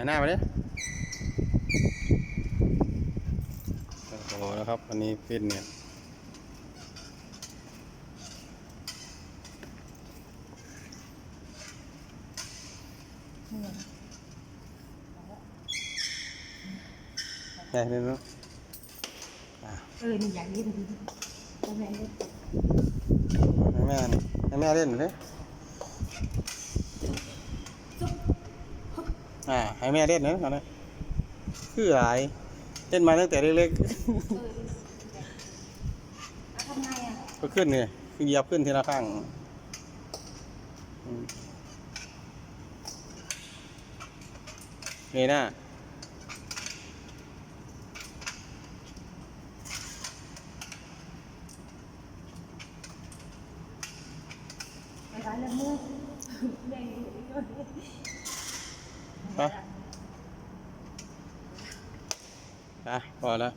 หันหน้ามาดิโอ้โหนะครับอันนี้ฟิตเนี่ยใช่เลยเนาะอะเออนี่อย่างนี้ดีทำไมเนี่ยให้แม่นี่ให้แม่เล่นหน่อย อ่าให้แม่เล่นนะตอนนี้คือหลายเล่นมาตั้งแต่เล็กเออแล้วทำไงอะๆ ก็ขึ้นเนี่ยคือเหยียบขึ้นทีละข้างอืมเงยหน้าไปร้านละมือแบ่งอยู่อีกด้วย ไปอะพอแล้ว